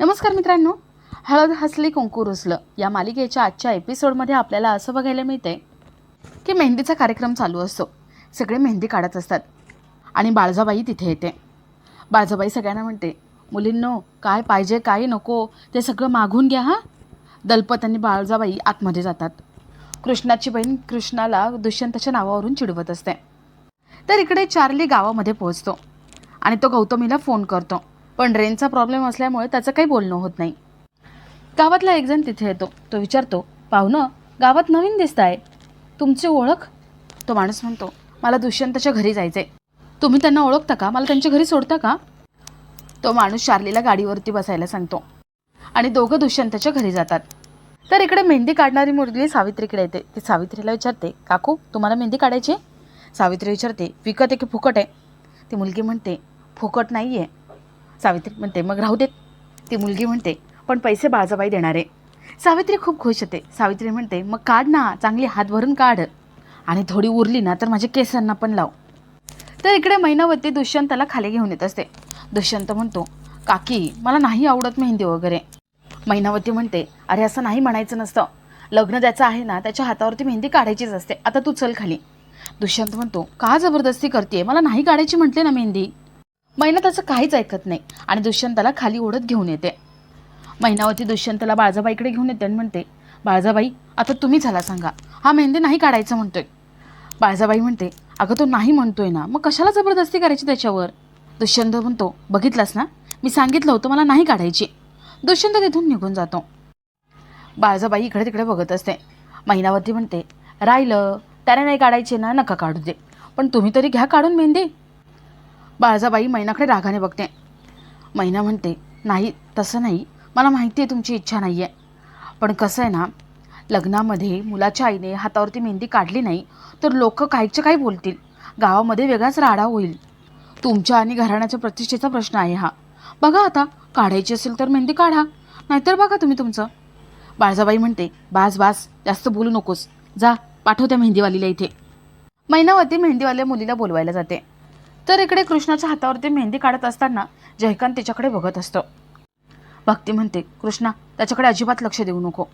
नमस्कार मित्रांनो. हळद हसली कुंकू रुसलं या मालिकेच्या आजच्या एपिसोडमध्ये आपल्याला असं बघायला मिळते की मेहंदीचा कार्यक्रम चालू असतो. सगळे मेहंदी काढत असतात आणि बाळजाबाई तिथे येते. बाळजाबाई सगळ्यांना म्हणते मुलींनो काय पाहिजे काय नको ते सगळं मागून घ्या हां. दलपत आणि बाळजाबाई आतमध्ये जातात. कृष्णाची बहीण कृष्णाला दुष्यंताच्या नावावरून चिडवत असते. तर इकडे चार्ली गावामध्ये पोहोचतो आणि तो गौतमीला फोन करतो. पण रेनचा प्रॉब्लेम असल्यामुळे त्याचं काही बोलणं होत नाही. गावातला एकजण तिथे येतो. तो विचारतो पाहुणं गावात नवीन दिसत आहे तुमची ओळख? तो माणूस म्हणतो मला दुष्यंताच्या घरी जायचं आहे तुम्ही त्यांना ओळखता का? मला त्यांच्या घरी सोडता का? तो माणूस शार्लीला गाडीवरती बसायला सांगतो आणि दोघं दुष्यंताच्या घरी जातात. तर इकडे मेहंदी काढणारी मुलगी सावित्रीकडे येते. ती सावित्रीला विचारते काकू तुम्हाला मेहंदी काढायची सावित्री विचारते विकत आहे की फुकट आहे? ती मुलगी म्हणते फुकट नाही आहे सावित्री म्हणते मग राहू देत ती मुलगी म्हणते पण पैसे बाळजाबाई देणार. आहे सावित्री खूप खुश होते. सावित्री म्हणते मग काढ ना चांगली हात भरून काढ. आणि थोडी उरली ना तर माझ्या केसांना पण लाव. तर इकडे मैनावती दुष्यंताला खाली घेऊन येत असते. दुष्यंत म्हणतो काकी मला नाही आवडत मेहंदी वगैरे. महिनावती म्हणते अरे असं नाही म्हणायचं नसतं. लग्न ज्याचं आहे ना त्याच्या हातावरती मेहंदी काढायचीच असते. आता तू चल खाली. दुष्यंत म्हणतो का जबरदस्ती करते मला नाही काढायची म्हटले ना मेहंदी. मैना त्याचं काहीच ऐकत नाही आणि दुष्यंताला खाली ओढत घेऊन येते. मैनावती दुष्यंतला बाळजाबाईकडे घेऊन येते आणि म्हणते बाळजाबाई आता तुम्ही झाला सांगा. हा मेहंदी नाही काढायचं म्हणतोय. बाळजाबाई म्हणते अगं तो नाही म्हणतोय ना मग कशाला जबरदस्ती करायची त्याच्यावर? दुष्यंत म्हणतो बघितलास ना मी सांगितलं होतं मला नाही काढायची. दुष्यंत तिथून निघून जातो. बाळजाबाई इकडे तिकडे बघत असते. महिनावती म्हणते राहिलं त्याने नाही काढायचे ना नका काढू दे. पण तुम्ही तरी घ्या काढून मेहंदी. बाळजाबाई मैनाकडे रागाने बघते. मैना म्हणते नाही तसं नाही. मला माहिती आहे तुमची इच्छा नाही आहे पण कसं आहे ना लग्नामध्ये मुलाच्या आईने हातावरती मेहंदी काढली नाही तर लोक काहीच्या काही बोलतील. गावामध्ये वेगळाच राडा होईल. तुमच्या आणि घराण्याच्या प्रतिष्ठेचा प्रश्न आहे हा. बघा आता काढायची असेल तर मेहंदी काढा. नाहीतर बघा तुम्ही तुमचं. बाळजाबाई म्हणते बास बास जास्त बोलू नकोस. जा पाठव त्या मेहंदीवालीला इथे. महिनावरती मेहंदीवाल्या मुलीला बोलवायला जाते. तर इकडे कृष्णाच्या हातावरती मेहंदी काढत असताना जयकांत तिच्याकडे बघत असतो. भक्ती म्हणते कृष्णा त्याच्याकडे अजिबात लक्ष देऊ नको.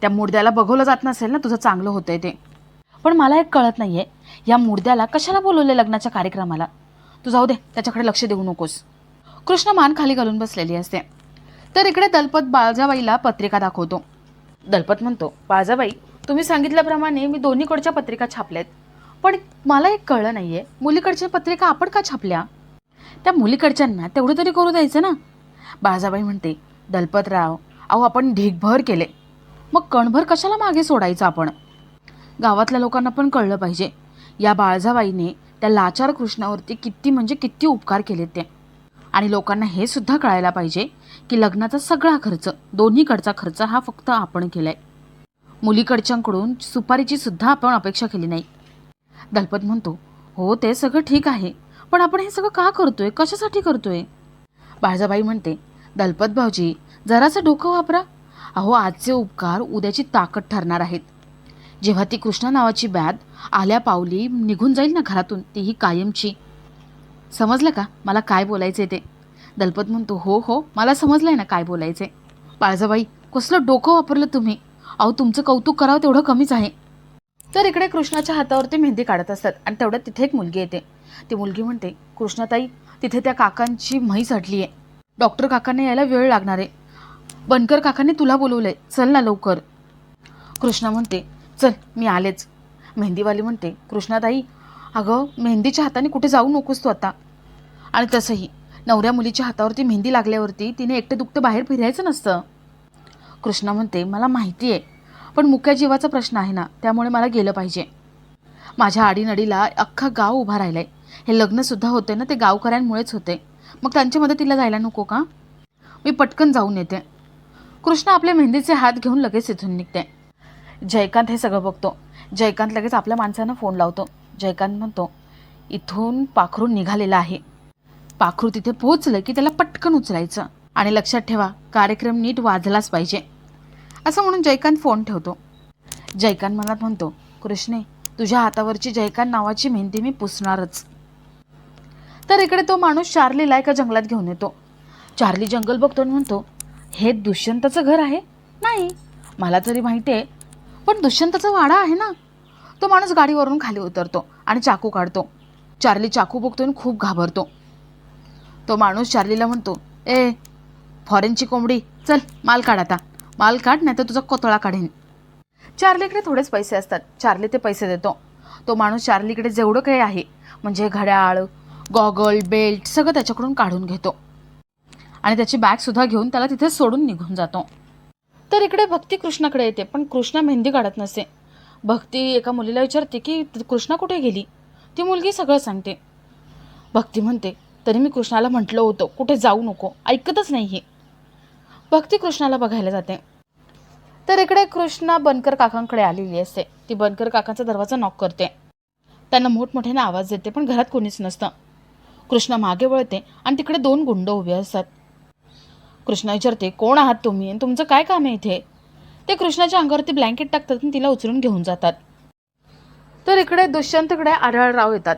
त्या मुर्द्याला बघवलं जात नसेल ना तुझं चांगलं होतंय ते. पण मला एक कळत नाही आहे या मुर्द्याला कशाला बोलवले लग्नाच्या कार्यक्रमाला? तू जाऊ दे त्याच्याकडे लक्ष देऊ नकोस. कृष्ण मान खाली घालून बसलेली असते. तर इकडे दलपत बाळजाबाईला पत्रिका दाखवतो. दलपत म्हणतो बाळजाबाई तुम्ही सांगितल्याप्रमाणे मी दोन्हीकडच्या पत्रिका छापल्यात. पण मला एक कळलं नाही आहे मुलीकडच्या पत्रिका आपण का छापल्या? त्या मुलीकडच्यांना तेवढं तरी करू द्यायचं ना? बाळजाबाई म्हणते दलपतराव अहो आपण ढीगभर केले. मग कणभर कशाला मागे सोडायचं आपण? गावातल्या लोकांना पण कळलं पाहिजे. या बाळजाबाईने त्या लाचार कृष्णावरती किती म्हणजे किती उपकार केलेत ते. आणि लोकांना हे सुद्धा कळायला पाहिजे की लग्नाचा सगळा खर्च दोन्हीकडचा खर्च हा फक्त आपण केलाय. मुलीकडच्यांकडून सुपारीची सुद्धा आपण अपेक्षा केली नाही. दलपत म्हणतो हो ते सगळं ठीक आहे पण आपण हे सगळं का करतोय? कशासाठी करतोय? बाळजाबाई म्हणते दलपत भाऊजी जरासं डोकं वापरा. अहो आजचे उपकार उद्याची ताकद ठरणार आहेत. जेव्हा ती कृष्णा नावाची बॅद आल्या पावली निघून जाईल ना घरातून तीही कायमची. समजलं का? मला काय बोलायचे ते? दलपत म्हणतो हो हो मला समजलंय ना काय बोलायचे बाळजाबाई कसलं डोकं वापरलं तुम्ही? अहो तुमचं कौतुक करावं तेवढं कमीच आहे. तर इकडे कृष्णाच्या हातावरती मेहंदी काढत असतात. आणि तेवढ्यात तिथे एक मुलगी येते. ती मुलगी म्हणते कृष्णाताई तिथे त्या काकांची म्हैस अडली आहे. डॉक्टर काकांना यायला वेळ लागणार आहे. बनकर काकांनी तुला बोलवलंय. चल ना लवकर. कृष्णा म्हणते चल मी आलेच. मेहंदीवाली म्हणते कृष्णाताई अगं मेहंदीच्या हाताने कुठे जाऊ नकोस तू आता. आणि तसंही नवऱ्या मुलीच्या हातावरती मेहंदी लागल्यावरती तिने एकटे दुखतं बाहेर फिरायचं नसतं. कृष्णा म्हणते मला माहिती आहे पण मुक्या जीवाचा प्रश्न आहे ना त्यामुळे मला गेलं पाहिजे. माझ्या आडीनडीला अख्खा गाव उभा राहिलाय. हे लग्नसुद्धा होते ना ते गावकऱ्यांमुळेच होते मग त्यांच्या मदतीला जायला नको का? मी पटकन जाऊन येते. कृष्ण आपले मेहंदीचे हात घेऊन लगेच इथून निघते. जयकांत हे सगळं बघतो. जयकांत लगेच आपल्या माणसांना फोन लावतो. जयकांत म्हणतो इथून पाखरू निघालेला आहे. पाखरू तिथे पोहोचलं की त्याला पटकन उचलायचं. आणि लक्षात ठेवा कार्यक्रम नीट वाजलाच पाहिजे. असं म्हणून जयकांत फोन ठेवतो. जयकांत मनात म्हणतो कृष्णे तुझ्या हातावरची जयकांत नावाची मेहंदी मी पुसणारच. तर इकडे तो माणूस चार्लीला एका जंगलात घेऊन येतो. चार्ली जंगल बघतो आणि म्हणतो हे दुष्यंताचं घर आहे? नाही मला तरी माहिती आहे पण दुष्यंताचा वाडा आहे ना. तो माणूस गाडीवरून खाली उतरतो आणि चाकू काढतो. चार्ली चाकू बघतो आणि खूप घाबरतो. तो माणूस चार्लीला म्हणतो ए फॉरेनची कोंबडी चल माल काढ आता. माल काढ नाही तर तुझा कोतळा काढेन. चार्लीकडे थोडेच पैसे असतात. चार्ली ते पैसे देतो. तो माणूस चार्लीकडे जेवढं काही आहे म्हणजे घड्याळ गॉगल बेल्ट सगळं त्याच्याकडून काढून घेतो. आणि त्याची बॅगसुद्धा घेऊन त्याला तिथे सोडून निघून जातो. तर इकडे भक्ती कृष्णाकडे येते पण कृष्णा मेहंदी काढत नसते भक्ती एका मुलीला विचारते की कृष्णा कुठे गेली? ती मुलगी सगळं सांगते. भक्ती म्हणते तरी मी कृष्णाला म्हटलं होतं कुठे जाऊ नको ऐकतच नाही हे भक्ती कृष्णाला बघायला जाते. तर इकडे कृष्णा बनकर काकांकडे आलेली असते. ती बनकर काकांचा दरवाजा नॉक करते. त्यांना मोठमोठ्याने आवाज देते पण घरात कोणीच नसतं. कृष्णा मागे वळते आणि तिकडे दोन गुंड उभे असतात. कृष्णा विचारते कोण आहात तुम्ही? आणि तुमचं काय काम आहे इथे? ते कृष्णाच्या अंगावरती ब्लँकेट टाकतात आणि तिला उचलून घेऊन जातात. तर इकडे दुष्यंतकडे आढळराव येतात.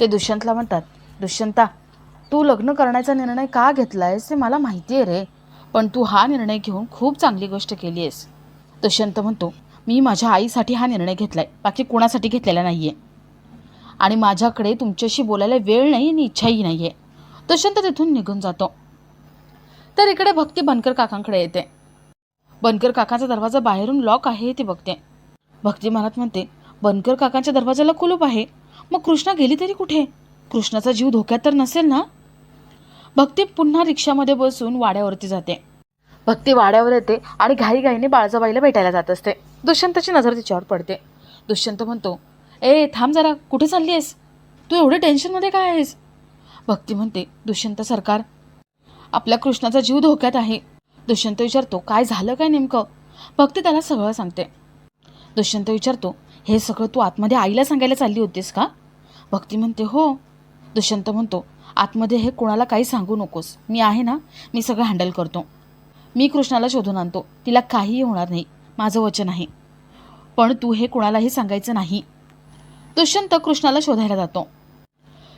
ते दुष्यंतला म्हणतात दुष्यंता तू लग्न करण्याचा निर्णय का घेतलायस ते मला माहिती आहे रे. पण तू हा निर्णय घेऊन खूप चांगली गोष्ट केली आहेस. दुष्यंत म्हणतो मी माझ्या आईसाठी हा निर्णय घेतलाय बाकी कुणासाठी घेतलेला नाही आहे आणि माझ्याकडे तुमच्याशी बोलायला वेळ नाही आणि इच्छाही नाही आहे दुष्यंत तिथून निघून जातो. तर इकडे भक्ती बनकर काकांकडे येते. बनकर काकांचा दरवाजा बाहेरून लॉक आहे ती बघते. भक्ती महाराज म्हणते बनकर काकांच्या दरवाजाला कुलूप आहे. मग कृष्णा गेली तरी कुठे? कृष्णाचा जीव धोक्यात तर नसेल ना? भक्ती पुन्हा रिक्षामध्ये बसून वाड्यावरती जाते. भक्ती वाड्यावर येते आणि घाईघाईने बाळजाबाईला भेटायला जात असते. दुष्यंताची नजर तिच्यावर पडते. दुष्यंत म्हणतो ए थांब जरा कुठे चालली आहेस तू एवढं टेन्शनमध्ये काय आहेस? भक्ती म्हणते दुष्यंत सरकार आपल्या कृष्णाचा जीव धोक्यात आहे. दुष्यंत विचारतो काय झालं काय नेमकं? भक्ती त्याला सगळं सांगते. दुष्यंत विचारतो हे सगळं तू आतमध्ये आईला सांगायला चालली होतीस का? भक्ती म्हणते हो. दुष्यंत म्हणतो आतमध्ये हे कोणाला काही सांगू नकोस. मी आहे ना मी सगळं हँडल करतो. मी कृष्णाला शोधून आणतो. तिला काहीही होणार नाही. माझं वचन आहे. पण तू हे कोणालाही सांगायचं नाही. दुष्यंत कृष्णाला शोधायला जातो.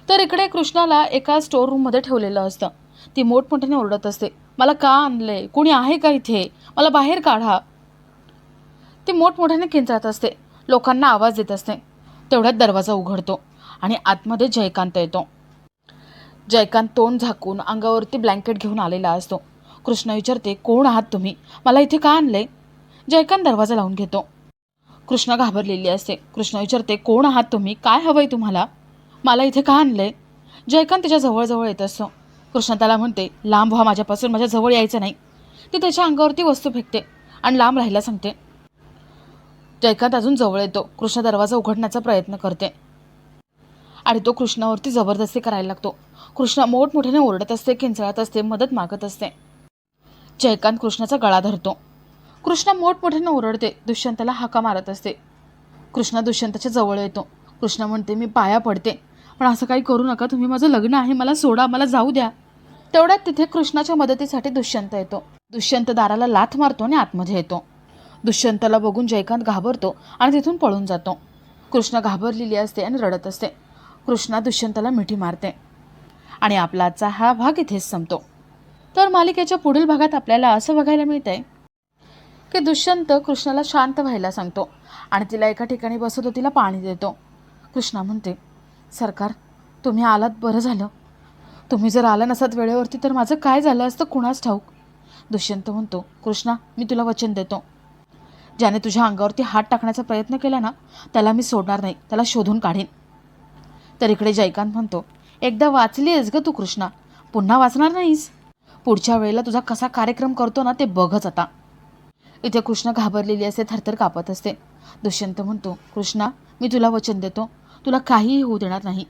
तर इकडे कृष्णाला एका स्टोर रूममध्ये ठेवलेलं असतं. ती मोठमोठ्याने ओरडत असते. मला का आणले? कोणी आहे का इथे? मला बाहेर काढा. ती मोठमोठ्याने किंचाळत असते. लोकांना आवाज देत असते. तेवढ्यात दरवाजा उघडतो आणि आतमध्ये जयकांत येतो. जयकांत तोंड झाकून अंगावरती ब्लँकेट घेऊन आलेला असतो. कृष्ण विचारते कोण आहात तुम्ही? मला इथे का आणले जयकांत दरवाजा लावून घेतो. कृष्ण घाबरलेली असते. कृष्ण विचारते कोण आहात तुम्ही? काय हवंय तुम्हाला? मला इथे का आणले जयकांत तिच्या जवळजवळ येत असतो. कृष्ण त्याला म्हणते लांब व्हा माझ्यापासून माझ्या जवळ यायचं नाही. ती त्याच्या अंगावरती वस्तू फेकते आणि लांब राहायला सांगते. जयकांत अजून जवळ येतो. कृष्ण दरवाजा उघडण्याचा प्रयत्न करते. आणि तो कृष्णावरती जबरदस्ती करायला लागतो. कृष्ण मोठमोठ्याने ओरडत असते किंचळत असते मदत मागत असते. जयकांत कृष्णाचा गळा धरतो. कृष्ण मोठमोठ्याने ओरडते दुष्यंताला हाका मारत असते. कृष्ण दुष्यंताच्या जवळ येतो. कृष्ण म्हणते मी पाया पडते. पण असं काही करू नका तुम्ही माझं लग्न आहे मला सोडा मला जाऊ द्या. तेवढ्यात तिथे कृष्णाच्या मदतीसाठी दुष्यंत येतो. दुष्यंत दाराला लाथ मारतो आणि आतमध्ये येतो. दुष्यंताला बघून जयकांत घाबरतो आणि तिथून पळून जातो. कृष्ण घाबरलेली असते आणि रडत असते. कृष्णा दुष्यंताला मिठी मारते. आणि आपलाचा हा भाग इथेच संपतो. तर मालिकेच्या पुढील भागात आपल्याला असं बघायला मिळतंय की दुष्यंत कृष्णाला शांत व्हायला सांगतो आणि तिला एका ठिकाणी बसवतो तिला पाणी देतो. कृष्णा म्हणते सरकार तुम्ही आलात बरं झालं. तुम्ही जर आला नसात वेळेवरती तर माझं काय झालं असतं कुणाच ठाऊक? दुष्यंत म्हणतो कृष्णा मी तुला वचन देतो. ज्याने तुझ्या अंगावरती हात टाकण्याचा प्रयत्न केला ना त्याला मी सोडणार नाही त्याला शोधून काढीन. तर इकडे जयकांत म्हणतो एकदा वाचली आहेस ग तू कृष्णा पुन्हा वाचणार नाहीस? पुढच्या वेळेला तुझा कसा कार्यक्रम करतो ना ते बघच आता. इथे कृष्ण घाबरलेली असते थरथर कापत असते. दुष्यंत म्हणतो कृष्णा मी तुला वचन देतो तुला काहीही होऊ देणार नाही.